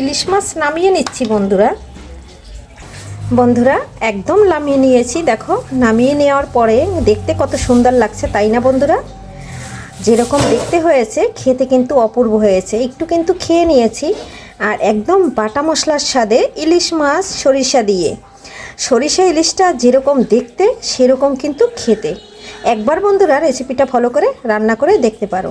ইলিশ মাছ নামিয়ে নিচ্ছি বন্ধুরা। বন্ধুরা, একদম নামিয়ে নিয়েছি, দেখো। নামিয়ে নেওয়ার পরে দেখতে কত সুন্দর লাগছে, তাই না বন্ধুরা? যেরকম দেখতে হয়েছে, খেতে কিন্তু অপূর্ব হয়েছে। একটু কিন্তু খেয়ে নিয়েছি, আর একদম বাটা মশলার স্বাদে ইলিশ মাছ সরিষা দিয়ে। সরিষা ইলিশটা যেরকম দেখতে, সেরকম কিন্তু খেতে। একবার বন্ধুরা রেসিপিটা ফলো করে, রান্না করে দেখতে পারো।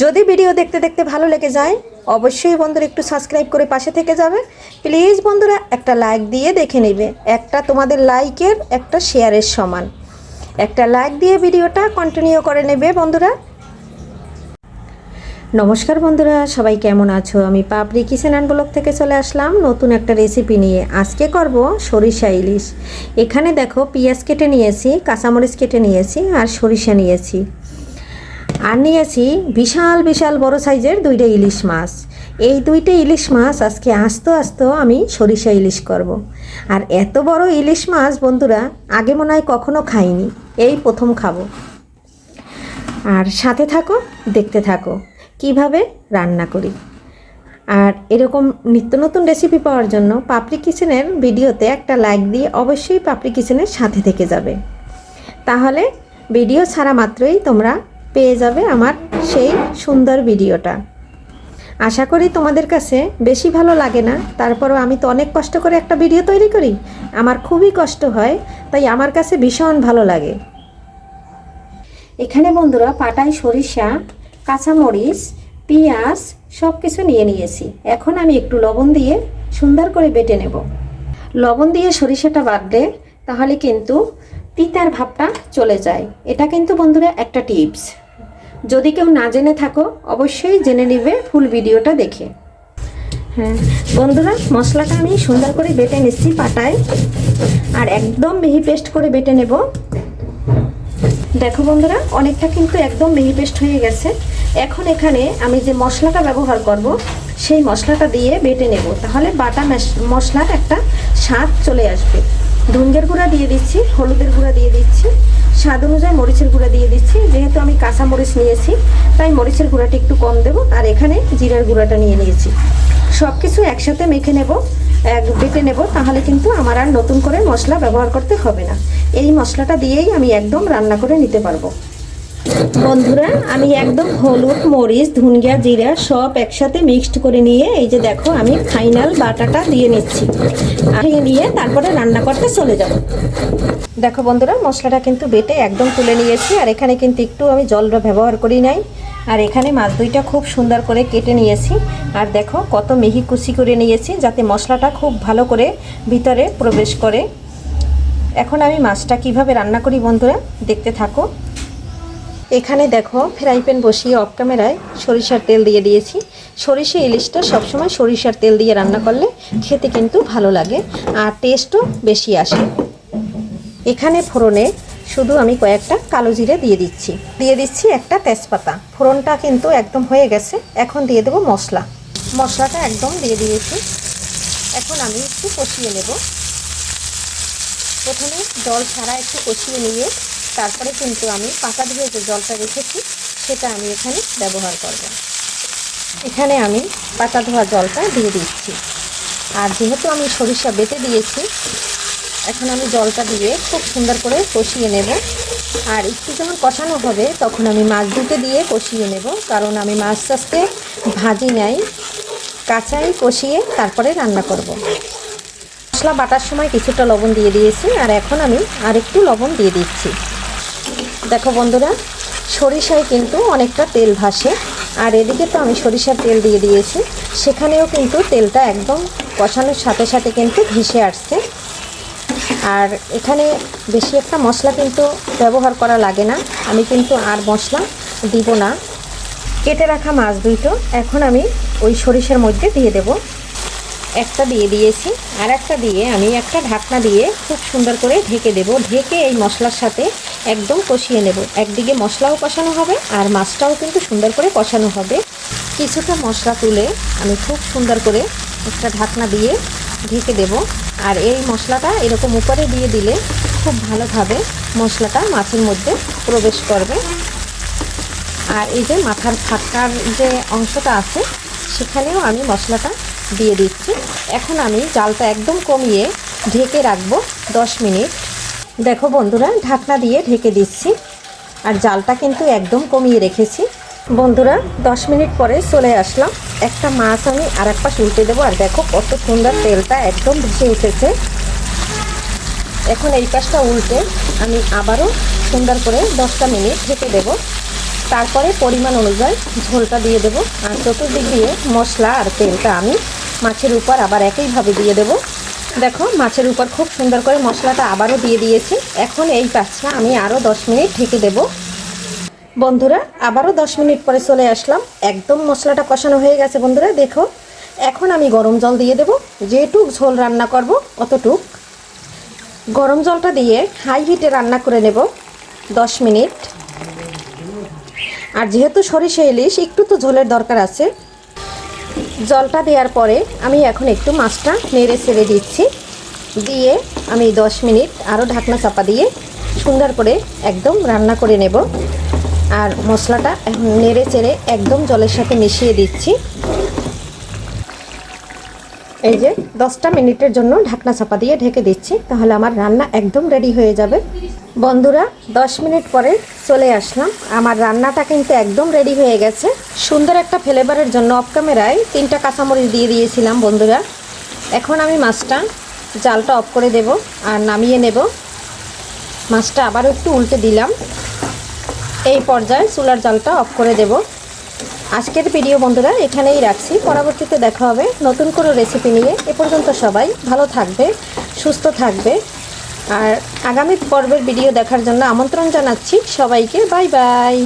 যদি ভিডিও দেখতে দেখতে ভালো লেগে যায়, অবশ্যই বন্ধুরা একটু সাবস্ক্রাইব করে পাশে থেকে যাবে। প্লিজ বন্ধুরা একটা লাইক দিয়ে দেখে নেবে। একটা তোমাদের লাইকের একটা শেয়ারের সমান। একটা লাইক দিয়ে ভিডিওটা কন্টিনিউ করে নেবে বন্ধুরা। নমস্কার বন্ধুরা, সবাই কেমন আছো? আমি পাপড়ি কিচেন অ্যান্ড ব্লগ থেকে চলে আসলাম নতুন একটা রেসিপি নিয়ে। আজকে করব সরিষা ইলিশ। এখানে দেখো পেঁয়াজ কেটে নিয়েছি, কাঁচামরিচ কেটে নিয়েছি আর সরিষা নিয়েছি। আর নিয়েছি বিশাল বিশাল বড় সাইজের দুইটা ইলিশ মাছ। এই দুইটা ইলিশ মাছ আজকে আস্ত আস্ত আমি সরিষা ইলিশ করব। আর এত বড় ইলিশ মাছ বন্ধুরা, আগে মনে হয় কখনো খাইনি। এই প্রথম খাব। আর সাথে থাকো, দেখতে থাকো, কীভাবে রান্না করি। আর এরকম নিত্য নতুন রেসিপি পাওয়ার জন্য পাপড়ি কিচেনের ভিডিওতে একটা লাইক দিয়ে অবশ্যই পাপড়ি কিচেনের সাথে থেকে যাবে। তাহলে ভিডিও ছাড়া মাত্রই তোমরা পেয়ে যাবে আমার সেই সুন্দর ভিডিওটা। আশা করি তোমাদের কাছে বেশি ভালো লাগে না। তারপরও আমি তো অনেক কষ্ট করে একটা ভিডিও তৈরি করি। আমার খুবই কষ্ট হয়, তাই আমার কাছে ভীষণ ভালো লাগে। এখানে বন্ধুরা পাটায় সরিষা, কাঁচামরিচ, পেঁয়াজ সব কিছু নিয়ে নিয়েছি। এখন আমি একটু লবণ দিয়ে সুন্দর করে বেটে নেব। লবণ দিয়ে সরিষাটা বাটলে তাহলে কিন্তু তিতার ভাবটা চলে যায়। এটা কিন্তু বন্ধুরা একটা টিপস। যদি কেউ না জেনে থাকো, অবশ্যই জেনে নিবে ফুল ভিডিওটা দেখে। হ্যাঁ বন্ধুরা, মশলাটা আমি সুন্দর করে বেটে নিচ্ছি পাটায়। আর একদম মিহি পেস্ট করে বেটে নেব। দেখো বন্ধুরা, অনেকটা কিন্তু একদম মিহি পেস্ট হয়ে গেছে। এখন এখানে আমি যে মশলাটা ব্যবহার করব, সেই মশলাটা দিয়ে বেটে নেব। তাহলে বাটা মশলার একটা স্বাদ চলে আসবে। ধুঙ্গের গুঁড়া দিয়ে দিচ্ছি, হলুদের গুঁড়া দিয়ে দিচ্ছি। স্বাদ অনুযায়ী মরিচের গুঁড়া দিয়ে দিচ্ছি। যেহেতু আমি কাঁচা মরিচ নিয়েছি, তাই মরিচের গুঁড়াটি একটু কম দেব। আর এখানে জিরার গুঁড়াটা নিয়ে নিয়েছি। সব কিছু একসাথে মেখে নেব, এক বেটে নেব, তাহলে কিন্তু আমার আর নতুন করে মশলা ব্যবহার করতে হবে না। এই মশলাটা দিয়েই আমি একদম রান্না করে নিতে পারব। বন্ধুরা, আমি একদম হলুদ, মরিচ ধুনগিয়া জিরা সব একসাথে মিক্সড করে নিয়ে এই যে দেখো, আমি ফাইনাল বাটাটা দিয়ে নিচ্ছি। আর নিয়ে তারপরে রান্না করতে চলে যাব। দেখো বন্ধুরা, মশলাটা কিন্তু বেটে একদম তুলে নিয়েছি, আর এখানে কিন্তু একটু আমি জলটা ব্যবহার করি নাই। আর এখানে মাছ দুইটা খুব সুন্দর করে কেটে নিয়েছি, আর দেখো কত মিহি কুচি করে নিয়েছি, যাতে মশলাটা খুব ভালো করে ভিতরে প্রবেশ করে। এখন আমি মাছটা কীভাবে রান্না করি বন্ধুরা, দেখতে থাকো। এখানে দেখো ফ্রাই প্যান বসিয়ে অফ ক্যামেরায় সরিষার তেল দিয়ে দিয়েছি। সরিষে ইলিশটা সবসময় সরিষার তেল দিয়ে রান্না করলে খেতে কিন্তু ভালো লাগে আর টেস্টও বেশি আসে। এখানে ফোড়নে শুধু আমি কয়েকটা কালো জিরে দিয়ে দিচ্ছি। দিয়ে দিচ্ছি একটা তেজপাতা। ফোড়নটা কিন্তু একদম হয়ে গেছে। এখন দিয়ে দেবো মশলা। মশলাটা একদম দিয়ে দিয়েছি। এখন আমি একটু কষিয়ে নেব। প্রথমে জল ছাড়া একটু কষিয়ে নিয়ে তারপরে কিন্তু আমি পাকা ধুয়ে যে জলটা রেখেছি, সেটা আমি এখানে ব্যবহার করব। এখানে আমি পাতা ধোয়া জলটা দিয়ে দিচ্ছি। আর যেহেতু আমি সরিষা বেটে দিয়েছি, এখন আমি জলটা দিয়ে খুব সুন্দর করে কষিয়ে নেব। আর একটু যখন কষানো হবে, তখন আমি মাছ দুটো দিয়ে কষিয়ে নেব, কারণ আমি মাছ চাষকে ভাজি নাই, কাঁচাই কষিয়ে তারপরে রান্না করব। মশলা বাটার সময় কিছুটা লবণ দিয়ে দিয়েছি, আর এখন আমি আরেকটু লবণ দিয়ে দিচ্ছি। দেখো বন্ধুরা, সরিষায় কিন্তু অনেকটা তেল ভাসে, আর এদিকে তো আমি সরিষার তেল দিয়ে দিয়েছি, সেখানেও কিন্তু তেলটা একদম কষানোর সাথে সাথে কিন্তু ভেসে আসছে। আর এখানে বেশি একটা মশলা কিন্তু ব্যবহার করা লাগে না, আমি কিন্তু আর মশলা দিব না। কেটে রাখা মাছ দুইটো, এখন আমি ওই সরিষার মধ্যে দিয়ে দেব। একটা দিয়ে দিয়েছি, আর একটা দিয়ে আমি একটা ঢাকনা দিয়ে খুব সুন্দর করে ঢেকে দেব। ঢেকে এই মশলার সাথে একদম কষিয়ে নেব। একদিকে মশলাও কষানো হবে, আর মাছটাও কিন্তু সুন্দর করে কষানো হবে। কিছুটা মশলা তুলে আমি খুব সুন্দর করে একটা ঢাকনা দিয়ে ঢেকে দেব। আর এই মশলাটা এরকম উপরে দিয়ে দিলে খুব ভালোভাবে মশলাটা মাছের মধ্যে প্রবেশ করবে। আর এই যে মাথার ফাটকার যে অংশটা আছে, সেখানেও আমি মশলাটা দিয়ে দিচ্ছি। এখন আমি জালটা একদম কমিয়ে ঢেকে রাখব দশ মিনিট। দেখো বন্ধুরা, ঢাকনা দিয়ে ঢেকে দিচ্ছি। আর জালটা কিন্তু একদম কমিয়ে রেখেছি। বন্ধুরা, দশ মিনিট পরে চলে আসলাম। একটা মাছ আমি আর এক পাশ উল্টে দেবো। আর দেখো কত সুন্দর তেলটা একদম ভেসে উঠেছে। এখন এই পাশটা উল্টে আমি আবারও সুন্দর করে দশটা মিনিট ঢেকে দেব। তারপরে পরিমাণ অনুযায়ী ঝোলটা দিয়ে দেব। আর চতুর্দিক দিয়ে মশলা আর তেলটা আমি মাছের উপর আবার একইভাবে দিয়ে দেব। দেখো, মাছের উপর খুব সুন্দর করে মশলাটা আবারও দিয়ে দিয়েছি। এখন এই পাশটা আমি আরও দশ মিনিট ঢেকে দেব। বন্ধুরা, আবারও দশ মিনিট পরে চলে আসলাম। একদম মশলাটা কষানো হয়ে গেছে বন্ধুরা, দেখো। এখন আমি গরম জল দিয়ে দেব। যেটুক ঝোল রান্না করব, অতটুক। গরম জলটা দিয়ে হাই হিটে রান্না করে নেব দশ মিনিট। আর যেহেতু সরিষা ইলিশ, একটু তো ঝোলের দরকার আছে। জলটা দেওয়ার পরে আমি এখন একটু মাছটা নেড়ে ছেড়ে দিচ্ছি। দিয়ে আমি দশ মিনিট আরও ঢাকনা চাপা দিয়ে সুন্দর করে একদম রান্না করে নেব। আর মশলাটা নেড়ে চেড়ে একদম জলের সাথে মিশিয়ে দিচ্ছি। এই যে দশটা মিনিটের জন্য ঢাকনা চাপা দিয়ে ঢেকে দিচ্ছি, তাহলে আমার রান্না একদম রেডি হয়ে যাবে। বন্ধুরা, দশ মিনিট পরে চলে আসলাম। আমার রান্নাটা কিন্তু একদম রেডি হয়ে গেছে। সুন্দর একটা ফ্লেভারের জন্য অফ ক্যামেরায় তিনটা কাঁচামরিচ দিয়ে দিয়েছিলাম বন্ধুরা। এখন আমি মাছটা, জালটা অফ করে দেব আর নামিয়ে নেব। মাছটা আবারও একটু উল্টে দিলাম। এই পর্যায়ে চুলার জালটা অফ করে দেব। আজকের ভিডিও বন্ধুরা, এখানেই রাখছি। পরবর্তীতে দেখা হবে নতুন কোনো রেসিপি নিয়ে। এ পর্যন্ত সবাই ভালো থাকবে, সুস্থ থাকবে। আর আগামী পর্বের ভিডিও দেখার জন্য আমন্ত্রণ জানাচ্ছি সবাইকে। Bye bye